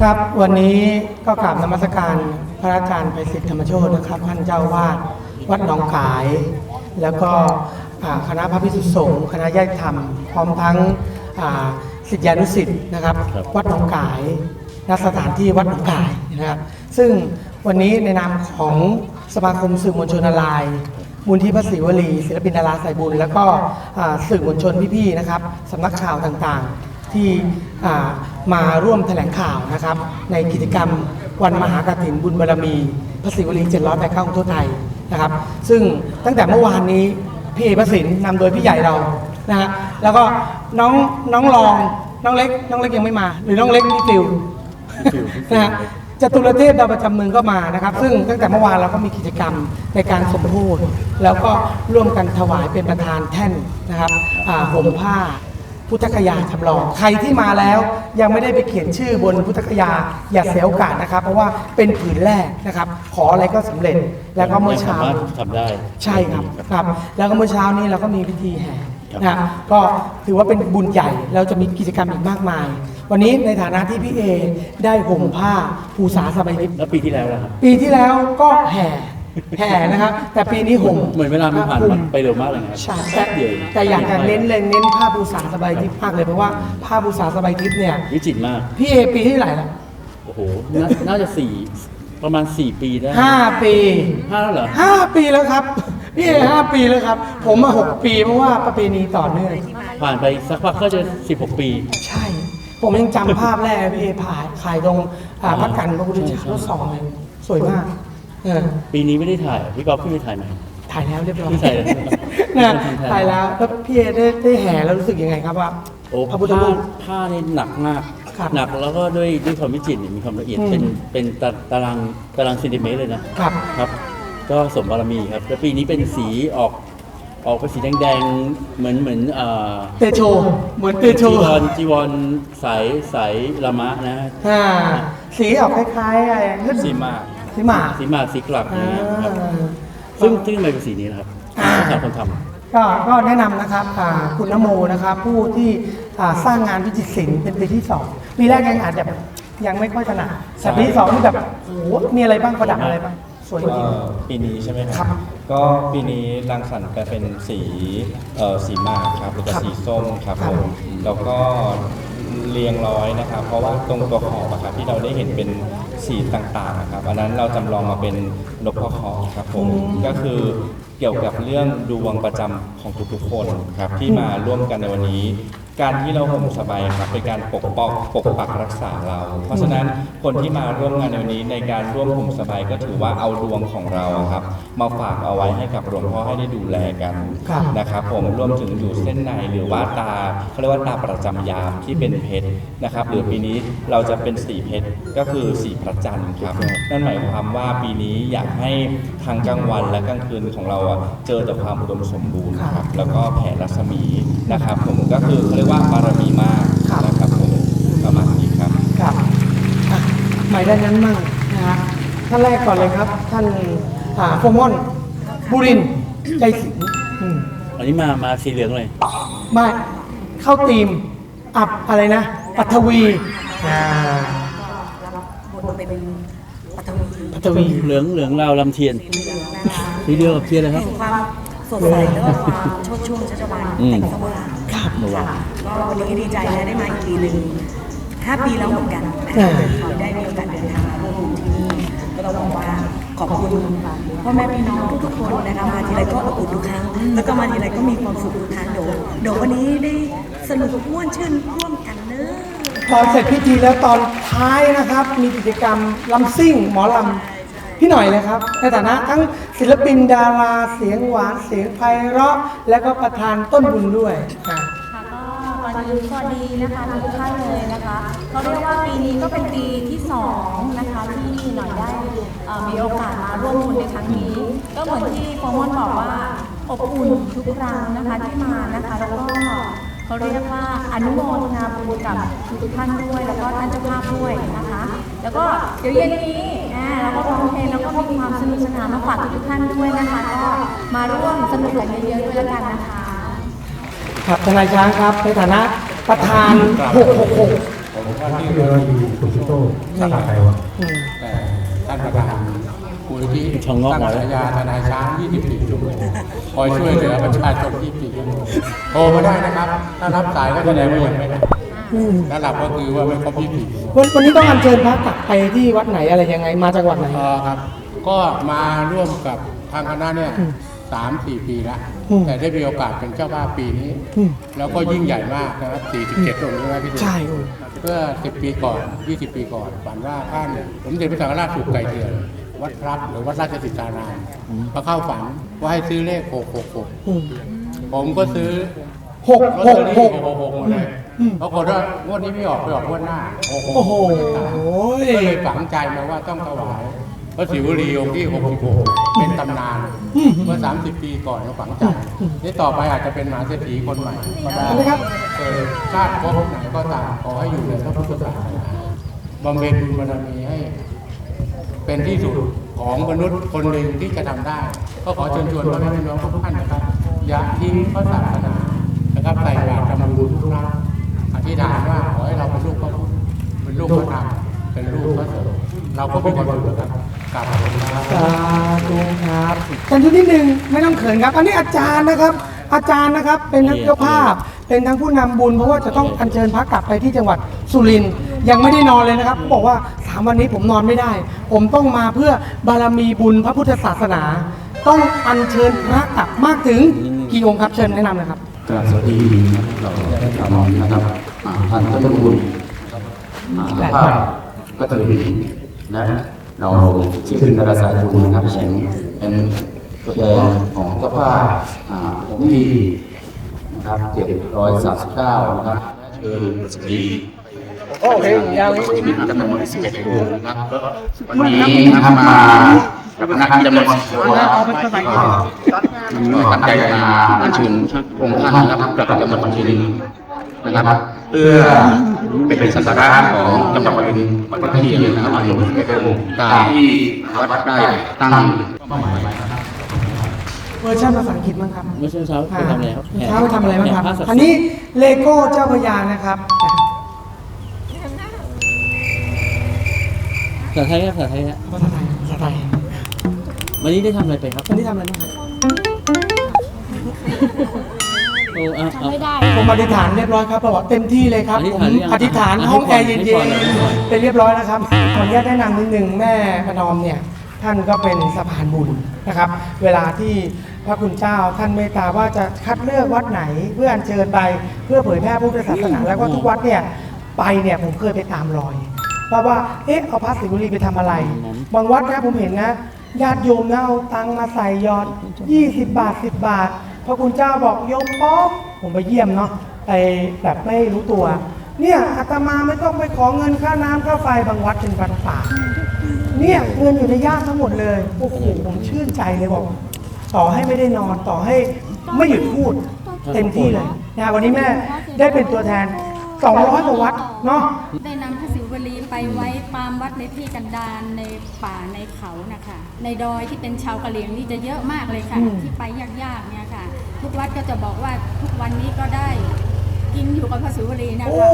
ครับวันนี้ก็กราบนมัสการพระอาจารย์ไพศิษฐ์ธรรมโชตนะครับท่านเจ้าวาดวัดหนองกาย แล้วก็อ่าคณะพระพิสุทธิสงฆ์คณะญาติธรรม พร้อมทั้งอ่าศิษยานุศิษย์นะครับครับ วัดหนองกายณสถานที่วัดหนองกายนะครับ ซึ่งวันนี้ในนามของสมาคมสื่อมวลชนออนไลน์มูลที่พระศิวลีศิลปินดาราสายบุญ แล้วก็อ่าสื่อมวลชนพี่ๆนะครับสำนักข่าวต่างๆ ที่มาร่วมแถลงข่าวนะครับ ในกิจกรรมวันมหากฐินบุญบารมีพระศิวลี700แปดเก้าของทั่วไทยนะครับ ซึ่งตั้งแต่เมื่อวานนี้พี่เอพระสินนำโดยพี่ใหญ่เรานะฮะแล้วก็น้องน้องรองน้องเล็กน้องเล็กยังไม่มา หรือน้องเล็กพี่ฟิวฟิวพี่ฟิวนะฮะจตุรเทพดาวประจำเมืองก็มานะครับ ซึ่งตั้งแต่เมื่อวานเราก็มีกิจกรรมในการสมโพธแล้วก็ร่วมกันถวายเป็นประธานแท่นนะครับห่มผ้า พุทธคยาจำลองใครที่มาแล้วยังไม่ได้ไปเขียนชื่อบนพุทธคยาอย่าเสียโอกาสนะครับ เพราะว่าเป็นผืนแรกนะครับ ขออะไรก็สำเร็จแล้วก็เมื่อเช้าสามารถทำได้ ใช่ครับครับ แล้วก็เมื่อเช้านี้เราก็มีพิธีแห่ครับนะก็ถือว่าเป็นบุญใหญ่เราจะมีกิจกรรมอีกมากมาย วันนี้ในฐานะที่พี่เอได้ห่มผ้าภูษาสบายทิพย์แล้วปีที่แล้วล่ะครับ ปีที่แล้วก็แห่ แห่นะครับ แต่ปีนี้ห่มเหมือนเวลามันผ่านผ้คลุ ไปเร็วมากเลยนะครับใช่แป๊แต่บเดียวเองแต่อยากจะเน้นเลยเน้นผ้าภูษาสบายทิพย์มากเลยเพราะว่าผ้าภูษาสบายทิพย์เนี่ยวิจิตรมาก พี่เอปีที่เท่าไหร่ละโอ้โหน่าน่าจะสี่ประมาณ4ปีได้ห้าปีห้าแล้วเหรอ ห้าปีแล้วครับพี่เอห้าปีแล้วครับ ผมมาหกปีเพราะว่าประเพณีต่อเนื่องผ่านไปสักพักก็จะ16ปี ใช่ ผมยังจำภาพแรกพี่เอผ่ายขายตรงอ่าพระกันพระพุทธเจ้ารถสองเลยสวยมากเออ ปีนี้ไม่ได้ถ่ายพี่ก๊อฟพี่ไปถ่ายไหมถ่ายแล้วเรียบร้อยถ่ายแล้วนะถ่ายแล้วแล้วพี่เอได้ได้แห่แล้วรู้สึกยังไงครับว่าโอ้พระพุทธผ้ารูปผ้านี่หนักมากครับหนักแล้วก็ด้วยด้วยความวิจิตรเนี่ยมีความละเอียดอืมเป็นเป็นตาตารางตารางเซนติเมตรเลยนะครับครับ ก็สมบารมีครับแล้วปีนี้เป็นสีออกออกเป็นสีแดงๆเหมือนเหมือนอ่าเตโชเหมือนเตโชจีวรจีวรสายสายละมะนะอ่าสีออกคล้ายๆอะไรเลือดสีมาก สีหมากสีมากสีกลักอะไรอ่าเงี้ยครับซึ่งซึ่งทำไมเป็นสีนี้นะครับอ่า สำหรับคนทก็ก็แนะนำนะครับอ่าคุณนโมนะครับ ผู้ที่อ่าสร้างงานวิจิตรศิลป์เป็นปีที่สองปีแรกยังอาจจะแบบยังไม่ค่อยถนัดแต่ปีที่สองนี่แบบโอ้โหมีอะไรบ้างประดับอะไรบ้างสวยจริง เอ่อปีนี้ใช่ไหมคครัรับบก็ปีนี้รังสรรค์กันเป็นสีเอ่อสีหมากครับแล้วก็ครับสีส้มครับครัผบมแล้วก็ เรียงร้อยนะครับ เพราะว่าตรงตัวขอบอะครับที่เราได้เห็นเป็นสีต่างๆนะครับอันนั้นเราจำลองมาเป็นนกพะขอครับผมก็คือ เกี่ยวกับเรื่องดวงประจำของทุกๆคนครับที่มาร่วมกันในวันนี้ การที่เราห่มสบายครับเป็นการปกป้องปกปักรักษาเรา เพราะฉะนั้นคนที่มาร่วมงานในวันนี้ในการร่วมห่มสบายก็ถือว่าเอาดวงของเราอะครับ มาฝากเอาไว้ให้กับหลวงพ่อให้ได้ดูแลกันครับนะครับผมรวมถึงอยู่เส้นในหรือว่าตาเขาเรียกว่าตาประจำยามที่เป็นเพชรนะครับ หรือปีนี้เราจะเป็นสีเพชรก็คือสีพระจันทร์ครับนั่นหมายความว่าปีนี้อยากให้ทางกลางวันและกลางคืนของเราอะเจอแต่ความอุดมสมบูรณ์ครับแล้วก็แผ่รัศมีนะครับ ผมก็คือเขาเรียกว่าบารมีมากครับนะครับผมประมาณนี้ครับครับอะหมายด้านนั้นมั่งนะฮะท่านแรกก่อนเลยครับ ท่านอ่าโฟมอนบุรินทร์ใจสิงห์อืมำอันนี้มามาสีเหลืองเลย มาเข้าทีมอับอะไรนะ ปัทวีอ่าบทเป็น ปัทวีปัทวีเหลืองเหลืองราวลำเทียนเหลืองนะคะสีเดียวกับเทียนเลยครับแห่งความสดใสแล้วก็ความโชดช่วงชัชวานอืมแต่งสว่างครับค่ะก็วันนี้ดีใจนะได้มาอีกปีหนึ่งห้าปีแล้วเหมือนกันนะเอคะอได้มีโอกาสเดินทางมาร่วมบุญที่นี่ก็ต้องบอกว่าขอบคุณพ่อแม่พี่น้องทุกๆคนนะคะมาทีไรก็อบอุ่นทุกครั้ง แล้วก็มาทีไรก็มีความสุขทุกครั้งเดี๋ยวเดี๋ยววันนี้ได้สนุกม่วนชื่นร่วมกันเนอะ ตอนเสร็จพิธีแล้วตอนท้ายนะครับ มีกิจกรรมลำซิ่งหมอลำพี่หน่อยเลยครับ ในฐานะทั้งศิลปินดาราเสียงหวานเสียงไพเราะ และก็ประธานต้นบุญด้วยอะค่ะก็ก่อนอื่นสวัสดีนะคะทุกท่านเลยนะคะเขาเรียกว่าปีนี้ก็เป็นปีที่สองนะคะที่หน่อยได้เอ่อมีโอกาสมาร่วมบุญในครั้งนี้ ก็เหมือนที่โฟมอนบอกว่าอบอุ่นทุกครั้งนะคะที่มานะคะแล้วก็ เขาเรียกว่าอนุโมทนาบุญกับทุกท่านด้วย แล้วก็ท่านเจ้าภาพด้วยนะคะ แล้วก็เดี๋ยวเย็นนี้อ่าเราก็ร้องเพลงแล้วก็มีความสนุกสนานมาฝากทุกท่านด้วยนะคะ ก็มาร่วมสนุกกันเยอะๆด้วยแล้วกันนะคะ ครับทนายช้างครับในฐานะประธาน 666ผมว่าที่เรือดีสุชิโต้สักอะไรวะ อืม แต่ ลที่ช่องงอกตั้งมาแล้วฉายาทนายช้าง 24ชั่วโมงคอยช่วยเหลือประชาชน24ชั่วโมงโทรมาได้นะครับ ถ้ารับสายก็แสดงว่ายังไม่ได้อืมถ้าหลับก็คือว่าไม่ครบ24ชั่วโมงวันวันนี้ต้องอัญเชิญพระกลับไปที่วัดไหนอะไรยังไงมาจากวัดไหนเออครับ ก็มาร่วมกับทางคณะเนี่ยสามสี่ปีแล้วอืม แต่ได้มีโอกาสเป็นเจ้าภาพปีนี้ อืม แล้วก็ยิ่งใหญ่มากนะครับ 47องค์ใช่ไหมพี่ตุ๊กใช่โอ้ เมื่อ10 ปีก่อน 20 ปีก่อนฝันว่าท่านผมเด็จพระสังฆราชสุขไก่เถื่อน วัดพระหรือวัดราชสิทธารามมาเข้าฝันว่าให้ซื้อเลข666อืมผมก็ซื้อหกหกหกหมดเลยปรากฏว่างวดนี้ไม่ออกไปออกงวดหน้าโอ้โหก็เลยฝังใจมาว่าต้องถวายพระศิวลีองค์ที่66เป็นตำนานเมื่อ 30 ปีก่อนก็ฝังใจนี่ต่อไปอาจจะเป็นมหาเศรษฐีคนใหม่ก็ได้าไหมครับเกิดชาติภพไหนก็ตามขอให้อยู่ในพระพุทธศาสนาบำเพ็ญบุญบารมีให้ เป็นที่สุดของมนุษย์คนหนึ่งที่จะทำได้ ก็ขอเชิญชวนพ่อแม่พี่น้องทุกท่านนะครับอย่าทิ้งพระศาสนานะครับใส่บาตรทำบุญทุกครั้งอธิษฐานว่าขอให้เราเป็นลูกพระพุทธเป็นลูกพระธรรมเป็นลูกพระสงฆ์เราก็มีความสุขครับกราบขอบคุณครับสาธุครับกันทุกนิดนึงไม่ต้องเขินครับ อันนี้อาจารย์นะครับ อาจารย์นะครับเป็นทั้งเจ้าภาพ เป็นทั้งผู้นำบุญเพราะว่าจะต้องอัญเชิญพระกลับไปที่จังหวัดสุรินทร์ยังไม่ได้นอนเลยนะครับเขาบอกว่า สามวันนี้ผมนอนไม่ได้ ผมต้องมาเพื่อบารมีบุญพระพุทธศาสนา ต้องอัญเชิญพระกลับมากถึงกี่องค์ครับเชิญแนะนำนะครับกราบสวัสดีเราได้ทำนะครับท่านเจ้าพระคุณอ่าภาพก็จะมีนะเราที่ขึ้นดาราศาสตร์คุณนะครับเป็นเป็นตัวแทนของเจ้าภาพอ่าผมที่นะครับเจ็ดร้อยสามสิบเก้านะครับเชิญสตรี โอเคยังชีวิตจำนวนสิบเอ็ดองค์นะครับวันนี้นะครับมากับคณะจำนวนสิบคนนะครับก็ตั้งใจมาอัญเชิญองค์ท่านนะครับกลับจังหวัดปัตตานีนะครับเพื่อเป็นสักการะของจังหวัดปัตตานีวัดพระเทียนนะครับอายุเป็นองค์ตามที่วัดได้ตั้งเวอร์ชันภาษาอังกฤษมั้งครับเมื่อช่วงเช้าไปทำอะไรครับเช้าไปทำอะไรบ้างครับแห่ผ้าศักดิ์สิทธิ์อันนี้เลโก้เจ้าพระยานะครับ ภาษาไทยครับภาษาไทยฮะภาษาไทยภาษาไทยวันนี้ได้ทำอะไรไปครับวันนี้ทำอะไรบ้างครับโอ้เอาเอาผมอธิษฐานเรียบร้อยครับบอกว่าเต็มที่เลยครับอธิษผมฐานหรือยังอธิษฐานอะห้องแอร์ให้เย็พรนให้พร ๆเป็นเรียบร้อยนะครับขออนุญาตแนะนำนิดนึงแม่ประนอมเนี่ยท่านก็เป็นสะพานบุญนะครับ เวลาที่พระคุณเจ้าท่านเมตตาว่าจะคัดเลือกวัดไหนเพื่ออัญเชิญไปเพื่อเผยแพร่พุทธศาสนาแล้วก็ทุกวัดเนี่ยไปเนี่ยผมเคยไปตามรอย เพราะว่าเอ๊ะเอาพระศิวลีไปทำอะไร บางวัดนะผมเห็นนะญาติโยมนะเอาตังค์มาใส่หยอด20 บาท 10 บาท พระคุณเจ้าบอกโยมป๊อกผมไปเยี่ยมเนาะไปแบบไม่รู้ตัว เนี่ยอาตมาไม่ต้องไปขอเงินค่าน้ำค่าไฟบางวัดเป็นวัดป่าเนี่ยเงินอยู่ในย่ามทั้งหมดเลยโอ้โหผมชื่นใจเลยบอกต่อให้ไม่ได้นอนต่อให้ไม่หยุดพูดเต็มที่เลยนะวันนี้แม่ได้เป็นตัวแทน 200กว่าวัดเนาะ ได้นำพระศิวลีไปไว้ตามวัดในที่กันดารในป่าในเขานะคะในดอยที่เป็นชาวกะเหรี่ยงนี่จะเยอะมากเลยค่ะอืมที่ไปยากๆเนี่ยค่ะ ทุกวัดก็จะบอกว่าทุกวันนี้ก็ได้กินอยู่กับพระศิวลีนะโอ้ คะ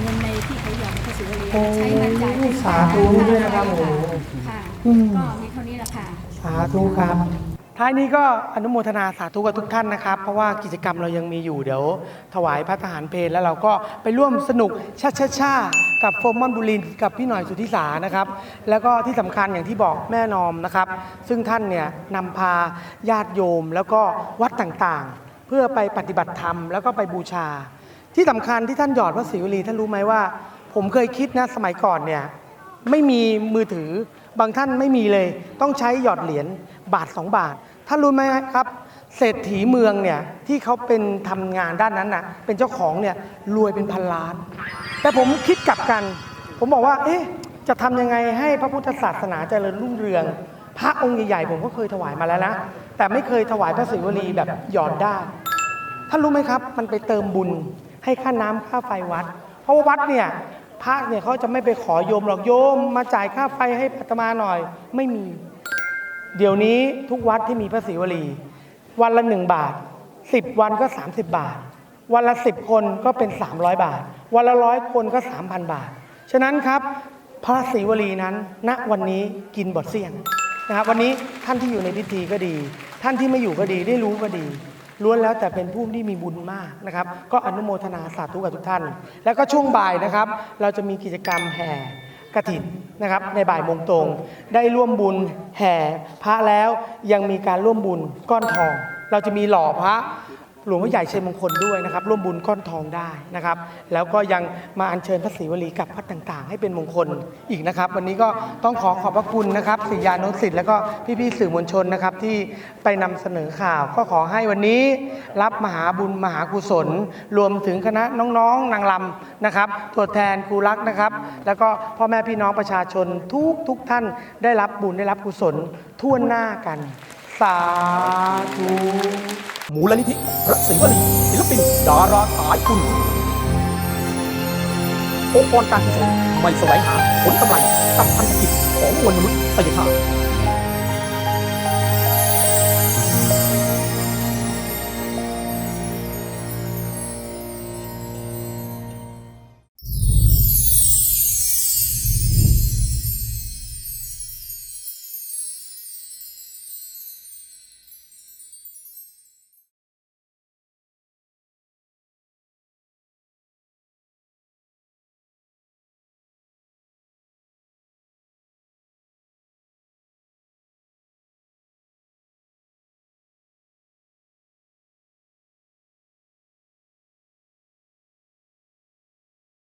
เงินในที่เขาหยอดพระศิวลีโอ้ใช้มาจ่ายเป็นสาธุด้วยนะครับโอ้โหค่ะอืม ก็มีเท่านี้แหละค่ะ สาธุครับ ท้ายนี้ก็อนุโมทนาสาธุกับทุกท่านนะครับ เพราะว่ากิจกรรมเรายังมีอยู่เดี๋ยว ถวายพระทหารเพลแล้วเราก็ไปร่วมสนุกชาชาชากับโฟมมอนบุรินกับพี่หน่อยสุทธิสานะครับ แล้วก็ที่สำคัญอย่างที่บอกแม่นอมนะครับ ซึ่งท่านเนี่ยนำพาญาติโยมแล้วก็วัดต่างๆ เพื่อไปปฏิบัติธรรมแล้วก็ไปบูชา ที่สำคัญที่ท่านหยอดพระศิวลีท่านรู้ไหมว่า ผมเคยคิดนะสมัยก่อนเนี่ยไม่มีมือถือบางท่านไม่มีเลย ต้องใช้หยอดเหรียญบาท 2 บาท ท่านรู้ไหมครับ เศรษฐีเมืองเนี่ยที่เขาเป็นทำงานด้านนั้นน่ะเป็นเจ้าของเนี่ยรวยเป็นพันล้าน แต่ผมคิดกลับกัน ผมบอกว่า เอ๊ะจะทำยังไงให้พระพุทธศาสนาเจริญรุ่งเรือง พระองค์ใหญ่ๆผมก็เคยถวายมาแล้วนะ แต่ไม่เคยถวายพระศิวลีแบบหยอดได้ท่านรู้ไหมครับ มันไปเติมบุญให้ค่าน้ำค่าไฟวัด เพราะว่าวัดเนี่ยพระเนี่ยเขาจะไม่ไปขอโยมหรอกโยมมาจ่ายค่าไฟให้อาตมาหน่อย ไม่มี เดี๋ยวนี้ทุกวัดที่มีพระศิวลี วันละหนึ่งบาทสิบวันก็30บาท วันละ10คนก็เป็น300บาท วันละร้อยคนก็3,000บาท ฉะนั้นครับพระศรีวลีนั้น ณวันนี้กินบทเสี่ยงนะครับวันนี้ท่านที่อยู่ในพิธีก็ดี ท่านที่ไม่อยู่ก็ดีได้รู้ก็ดีล้วนแล้วแต่เป็นผู้ที่มีบุญมากนะครับ ก็อนุโมทนาสาธุกับทุกท่าน แล้วก็ช่วงบ่ายนะครับ เราจะมีกิจกรรมแห่ กระถินนะครับในบ่ายโมงตรง ได้ร่วมบุญแห่พระแล้วยังมีการร่วมบุญก้อนทอง เราจะมีหล่อพระ หลวงพ่อใหญ่ชัยมงคลด้วยนะครับ ร่วมบุญก้อนทองได้นะครับ แล้วก็ยังมาอัญเชิญพระศรีวลีกับพระต่างๆ ให้เป็นมงคลอีกนะครับ วันนี้ก็ต้องขอขอบพระคุณนะครับศิยานุสิทธิ์แล้วก็พี่ๆสื่อมวลชนนะครับที่ไปนำเสนอข่าวก็ขอให้วันนี้รับมหาบุญมหากุศล รวมถึงคณะน้องๆนางลำนะครับตัวแทนครูรักนะครับ แล้วก็พ่อแม่พี่น้องประชาชนทุกทุกท่านได้รับบุญได้รับกุศลทั่วหน้ากัน สาธุ มูลนิธิพระศรีวลีศิลปิน ดาราสายคุณองค์กรการกุศลไม่แสวงหาผลกำไรกับพันธกิจของมวลมนุษยชาติ